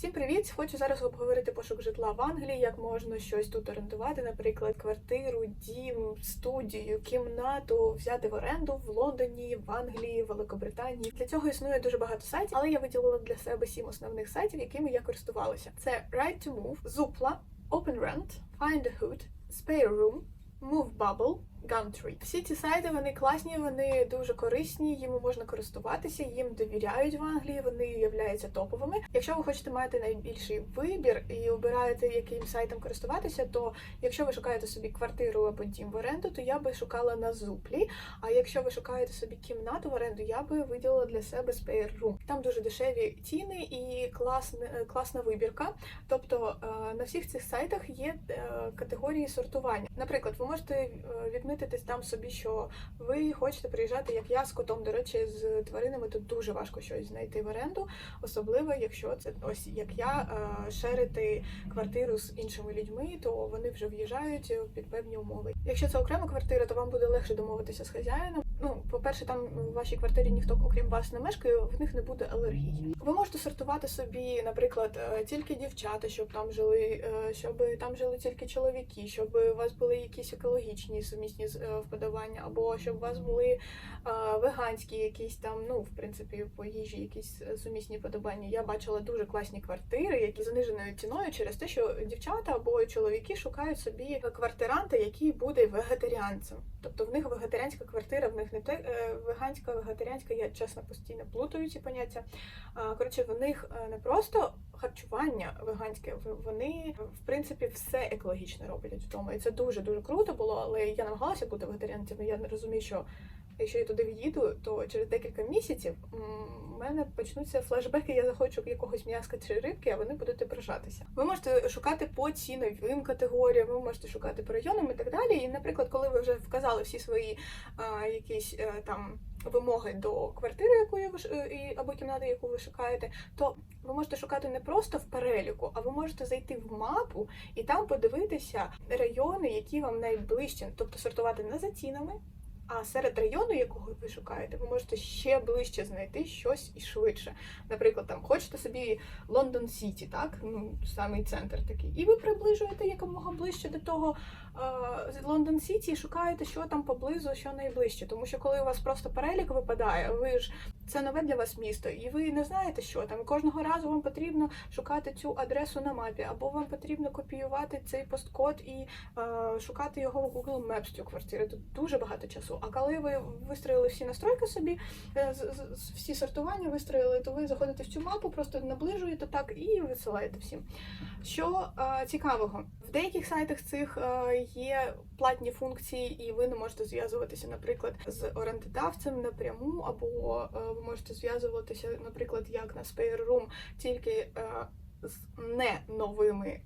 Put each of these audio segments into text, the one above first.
Всім привіт! Хочу зараз обговорити пошук житла в Англії, як можна щось тут орендувати, наприклад, квартиру, дім, студію, кімнату взяти в оренду в Лондоні, в Англії, Великобританії. Для цього існує дуже багато сайтів, але я виділила для себе сім основних сайтів, якими я користувалася. Це Right to Move, Zoopla, OpenRent, Find a Hood, Spare Room, MoveBubble, Gumtree. Всі ці сайти вони класні, вони дуже корисні, їм можна користуватися, їм довіряють в Англії, вони являються топовими. Якщо ви хочете мати найбільший вибір і обираєте, яким сайтом користуватися, то якщо ви шукаєте собі квартиру або дім в оренду, то я би шукала на Зуплі. А якщо ви шукаєте собі кімнату в оренду, я би виділила для себе Spare Room. Там дуже дешеві ціни і класна, класна вибірка. Тобто е, на всіх цих сайтах є е, категорії сортування. Наприклад, ви можете е, відмітитись там собі, що ви хочете приїжджати, як я з котом. До речі, з тваринами тут дуже важко щось знайти в оренду, особливо якщо це ось як я е, шерити квартиру з іншими людьми, то вони вже в'їжджають під певні умови. Якщо це окрема квартира, то вам буде легше домовитися з хазяїном. Ну, по-перше, там у вашій квартирі ніхто, окрім вас, не мешкає, в них не буде алергії. Ви можете сортувати собі, наприклад, е, тільки дівчата, щоб там жили, е, щоб там жили тільки чоловіки, щоб у вас були якісь екологічні сумісні е, вподобання, або щоб у вас були веганські якісь там, ну, в принципі, по їжі якісь сумісні вподобання. Я бачила дуже класні квартири, які заниженою ціною через те, що дівчата або чоловіки шукають собі квартиранта, який буде вегетаріанцем. Тобто в них вегетаріанська квартира, в них не те веганська, вегетаріанська, я чесно постійно плутаю ці поняття. Коротше, в них е, не просто харчування веганське, вони в принципі все екологічно роблять вдома. І це дуже дуже круто було. Але я намагалася бути вегетаріанцем. Я не розумію, що якщо я туди від'їду, то через декілька місяців мене почнуться флешбеки. Я захочу якогось м'яска чи рибки, а вони будуть ображатися. Ви можете шукати по ціновим категоріям, ви можете шукати по районам і так далі. І, наприклад, коли ви вже вказали всі свої а, якісь е, там вимоги до квартири, яку ви е, або кімнати, яку ви шукаєте, то ви можете шукати не просто в переліку, а ви можете зайти в мапу і там подивитися райони, які вам найближчі, тобто сортувати не за цінами. А серед району, якого ви шукаєте, ви можете ще ближче знайти щось і швидше. Наприклад, там хочете собі Лондон Сіті, так? Ну, самий центр такий. І ви приближуєте якомога ближче до того Лондон Сіті і шукаєте, що там поблизу, що найближче. Тому що коли у вас просто перелік випадає, ви ж це нове для вас місто, і ви не знаєте, що там. Кожного разу вам потрібно шукати цю адресу на мапі, або вам потрібно копіювати цей посткод і е, шукати його в Google Maps, цю квартиру. Тут дуже багато часу. А коли ви вистроїли всі настройки собі, е, всі сортування вистроїли, то ви заходите в цю мапу, просто наближуєте так і висилаєте всім. Що е, цікавого, в деяких сайтах цих е, є платні функції, і ви не можете зв'язуватися, наприклад, з орендодавцем напряму, або е, ви можете зв'язуватися, наприклад, як на Spare Room, тільки е, з не новими е,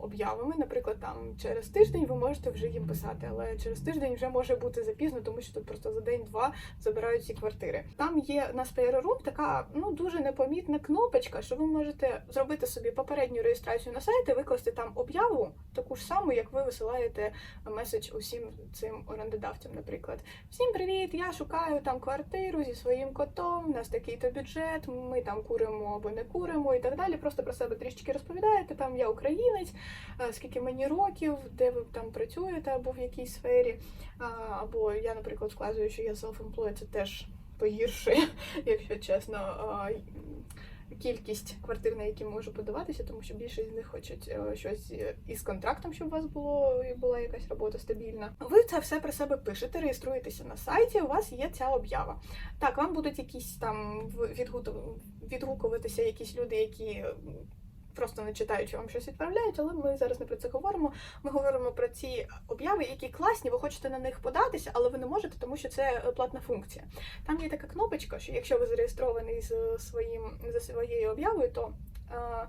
об'явами. Наприклад, там через тиждень ви можете вже їм писати, але через тиждень вже може бути запізно, тому що тут просто за день-два забирають ці квартири. Там є на Room така ну дуже непомітна кнопочка, що ви можете зробити собі попередню реєстрацію на сайт і викласти там об'яву, таку ж саму, як ви висилаєте меседж усім цим орендодавцям. Наприклад, всім привіт! Я шукаю там квартиру зі своїм котом. У нас такий-то бюджет. Ми там куримо або не куримо і так далі. Просто про себе трішечки розповідаєте. Там я українець, е, скільки мені років, де ви там працюєте або в якій сфері. Або я, наприклад, вказую, що я self-employed, це теж погіршує, якщо чесно. Кількість квартир, на які можу подаватися, тому що більшість з них хочуть е, щось із контрактом, щоб у вас було і була якась робота стабільна. Ви це все про себе пишете, реєструєтеся на сайті. У вас є ця об'ява. Так, вам будуть якісь там відгукуватися якісь люди, які просто не читаючи вам щось відправляють, але ми зараз не про це говоримо. Ми говоримо про ці обяви, які класні, ви хочете на них податися, але ви не можете, тому що це е, платна функція. Там є така кнопочка, що якщо ви зареєстрований з своїм за своєю об'явою, то е,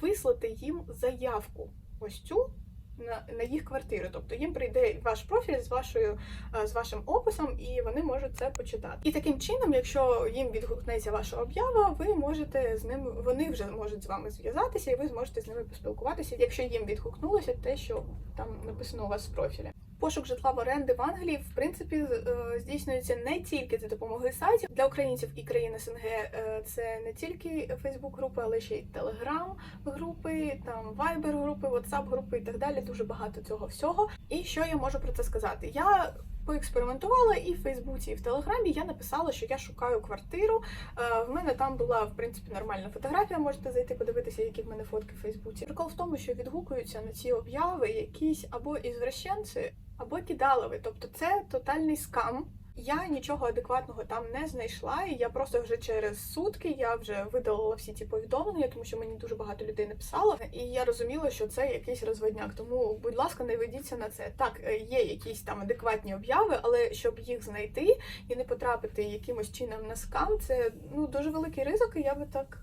вислати їм заявку ось цю. На, на їх квартиру, тобто їм прийде ваш профіль з вашою е, з вашим описом, і вони можуть це почитати. І таким чином, якщо їм відгукнеться ваша об'ява, ви можете з ними, вони вже можуть з вами зв'язатися, і ви зможете з ними поспілкуватися, якщо їм відгукнулося те, що там написано у вас в профілі. Пошук житла в оренди в Англії в принципі е, здійснюється не тільки за допомогою сайтів для українців і країн СНГ. е, Це не тільки Фейсбук групи, але ще й Телеграм групи, там Viber групи, WhatsApp групи і так далі. Дуже багато цього всього. І що я можу про це сказати? Я поекспериментувала і в Фейсбуці, і в Телеграмі. Я написала, що я шукаю квартиру. Е, В мене там була в принципі нормальна фотографія. Можете зайти подивитися, які в мене фотки в Фейсбуці. Прикол в тому, що відгукуються на ці обяви якісь або ізвращенці, або кидалови. Тобто це тотальний скам. Я нічого адекватного там не знайшла, і я просто вже через сутки я вже видалила всі ці повідомлення, тому що мені дуже багато людей написало, і я розуміла, що це якийсь розводняк. Тому, будь ласка, не ведіться на це. Так, е, є якісь там адекватні обяви, але щоб їх знайти і не потрапити якимось чином на скам, це ну дуже великий ризик. І я би так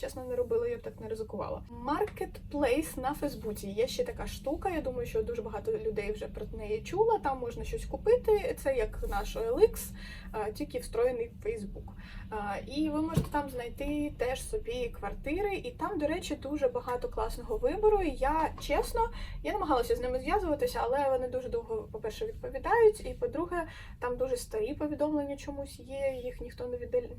чесно не робила, я б так не ризикувала. Маркетплейс на Фейсбуці є ще така штука. Я думаю, що дуже багато людей вже про неї чула. Там можна щось купити. Це як наш OLX, тільки встроєний в Фейсбук. І ви можете там знайти теж собі квартири, і там, до речі, дуже багато класного вибору. Я чесно, я намагалася з ними зв'язуватися, але вони дуже довго, по-перше, відповідають. І по-друге, там дуже старі повідомлення чомусь є, їх ніхто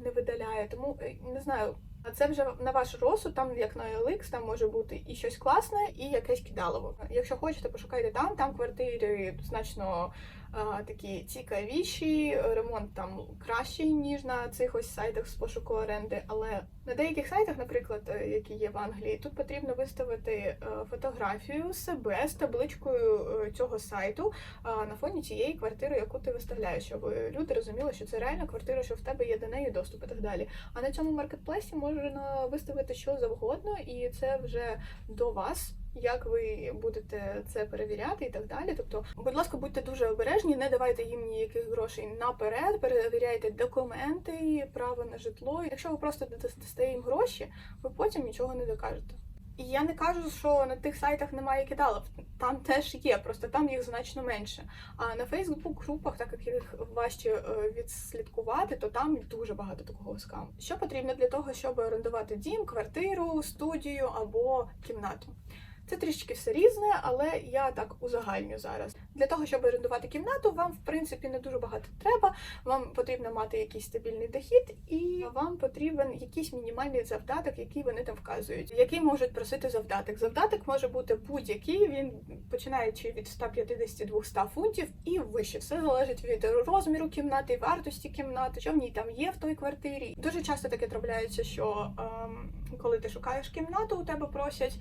не видаляє. Тому е, не знаю. А це вже на ваш розсуд, там як на OLX, там може бути і щось класне, і якесь кидалово. Якщо хочете, пошукайте там. Там квартири значно такі цікавіші, ремонт там кращий, ніж на цих ось сайтах з пошуку оренди. Але на деяких сайтах, наприклад, е, які є в Англії, тут потрібно виставити е, фотографію себе з табличкою е, цього сайту на фоні цієї квартири, яку ти виставляєш, щоб люди розуміли, що це реальна квартира, що в тебе є до неї доступ і так далі. А на цьому маркетплейсі можна виставити що завгодно, і це вже до вас. Як ви будете це перевіряти і так далі? Тобто, будь ласка, будьте дуже обережні, не давайте їм ніяких грошей наперед, перевіряйте документи, право на житло. Якщо ви просто дас- дасте їм гроші, ви потім нічого не докажете. І я не кажу, що на тих сайтах немає кидалів. Там теж є, просто там їх значно менше. А на Фейсбук групах, так як їх важче е, відслідкувати, то там дуже багато такого скаму. Що потрібно для того, щоб орендувати дім, квартиру, студію або кімнату? Це трішки все різне, але я так узагальню зараз. Для того, щоб орендувати кімнату, вам в принципі не дуже багато треба. Вам потрібно мати якийсь стабільний дохід, і вам потрібен якийсь мінімальний завдаток, який вони там вказують, який можуть просити завдаток. Завдаток може бути будь-який. Він починаючи від 150-200 фунтів і вище. Все залежить від розміру кімнати, вартості кімнати, що в ній там є в той квартирі. Дуже часто таке трапляється, що ем, коли ти шукаєш кімнату, у тебе просять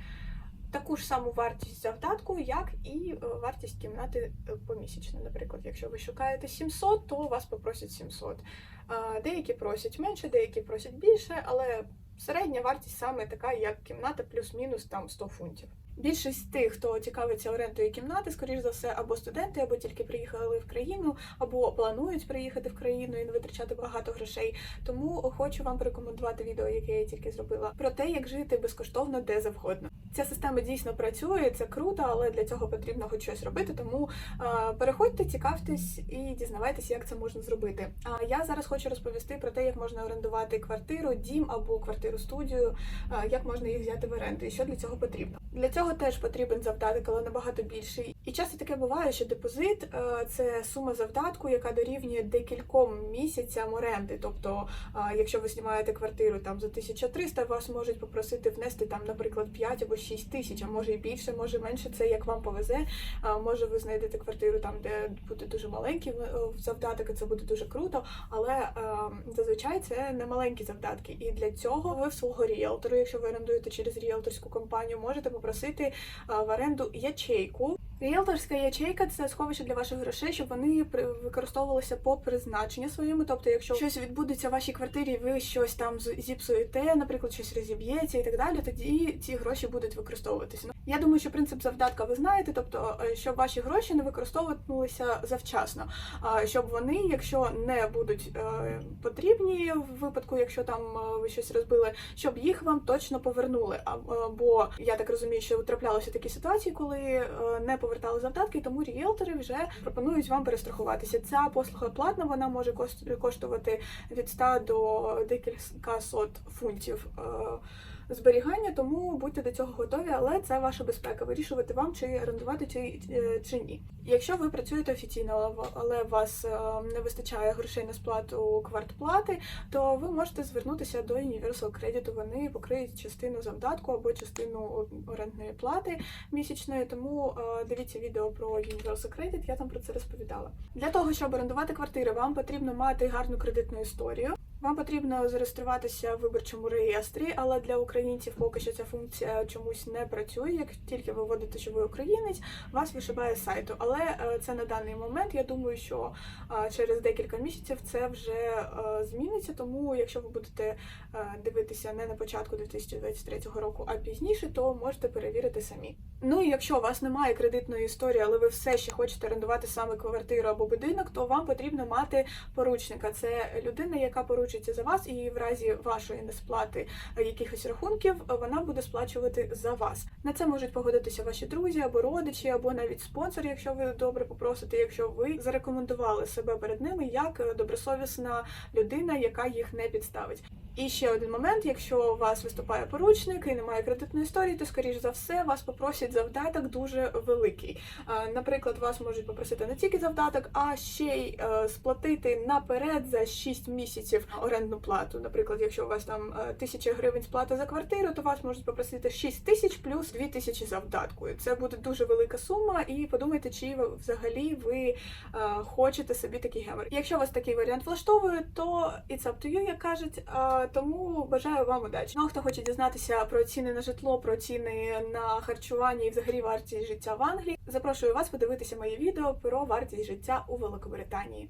таку ж саму вартість завдатку, як і е, вартість кімнати е, помісячно. Наприклад, якщо ви шукаєте 700, то вас попросять 700. Деякі просять менше, деякі просять більше, але середня вартість саме така, як кімната, плюс-мінус там 100 фунтів. Більшість тих, хто цікавиться орендою кімнати, скоріш за все, або студенти, або тільки приїхали в країну, або планують приїхати в країну і не витрачати багато грошей. Тому хочу вам порекомендувати відео, яке я тільки зробила, про те, як жити безкоштовно де завгодно. Ця система дійсно працює, це круто, але для цього потрібно хоч щось робити. Тому переходьте, цікавтесь і дізнавайтесь, як це можна зробити. А я зараз хочу розповісти про те, як можна орендувати квартиру, дім або квартиру студію, як можна їх взяти в оренду і що для цього потрібно. Для цього теж потрібен завдаток, але набагато більший. І часто таке буває, що депозит е, це сума завдатку, яка дорівнює декільком місяцям оренди. Тобто, е, якщо ви знімаєте квартиру там за 1300, вас можуть попросити внести там, наприклад, 5 або 6 тисяч, а може і більше, може менше. Це як вам повезе. Може, ви знайдете квартиру там, де буде дуже маленький е, завдаток, і це буде дуже круто. Але е, зазвичай це не маленькі завдатки. І для цього ви в свого ріелтору, якщо ви орендуєте через ріелторську компанію, можете попросити е, в оренду ячейку. Ріелторська ячейка це сховище для ваших грошей, щоб вони використовувалися по призначенню своєму. Тобто, якщо щось відбудеться в вашій квартирі, ви щось там зіпсуєте, наприклад, щось розіб'ється і так далі, тоді ці гроші будуть використовуватися. Я думаю, що принцип завдатка ви знаєте, тобто, е, щоб ваші гроші не використовувалися завчасно, щоб вони, якщо не будуть е, потрібні в випадку, якщо там е, ви щось розбили, щоб їх вам точно повернули. Бо я так розумію, що траплялися такі ситуації, коли не повертали завдатки, тому ріелтори вже пропонують вам перестрахуватися. Ця послуга платна, вона може коштувати від 100 до декілька сот фунтів. Зберігання, тому будьте до цього готові, але це ваша безпека. Вирішувати вам, чи орендувати чи, е, чи ні. Якщо ви працюєте офіційно, але у вас е, не вистачає грошей на сплату квартплати, то ви можете звернутися до Universal Credit. Вони покриють частину завдатку або частину орендної плати місячної. Тому е, дивіться відео про Universal Credit, я там про це розповідала. Для того, щоб орендувати квартири, вам потрібно мати гарну кредитну історію. Вам потрібно зареєструватися в виборчому реєстрі, але для українців поки що ця функція чомусь не працює. Як тільки ви вводите, що ви українець, вас вишибає з сайту. Але е, це на даний момент. Я думаю, що е, через декілька місяців це вже е, зміниться. Тому, якщо ви будете дивитися не на початку 2023 року, а пізніше, то можете перевірити самі. Ну і якщо у вас немає кредитної історії, але ви все ще хочете орендувати саме квартиру або будинок, то вам потрібно мати поручника. Це людина, яка поручиться за вас, і в разі вашої несплати е, якихось рахунків е, вона буде сплачувати за вас. На це можуть погодитися ваші друзі або родичі, або навіть спонсор, якщо ви добре попросите, якщо ви зарекомендували себе перед ними як е, добросовісна людина, яка їх не підставить. І ще один момент: якщо у вас виступає поручник і немає кредитної історії, то скоріш за все вас попросять завдаток дуже великий. Е, Наприклад, вас можуть попросити не тільки завдаток, а ще й е, сплатити наперед за 6 місяців орендну плату. Наприклад, якщо у вас там е, 1000 гривень сплата за квартиру, то вас можуть попросити 6 тисяч плюс 2 тисячі завдатку. Це буде дуже велика сума. І подумайте, чи взагалі ви хочете собі такий гемор. Якщо вас такий варіант влаштовує, то it's up to you, як кажуть. Тому бажаю вам удачі. Ну а хто хоче дізнатися про ціни на житло, про ціни на харчування і взагалі вартість життя в Англії, запрошую вас подивитися моє відео про вартість життя у Великобританії.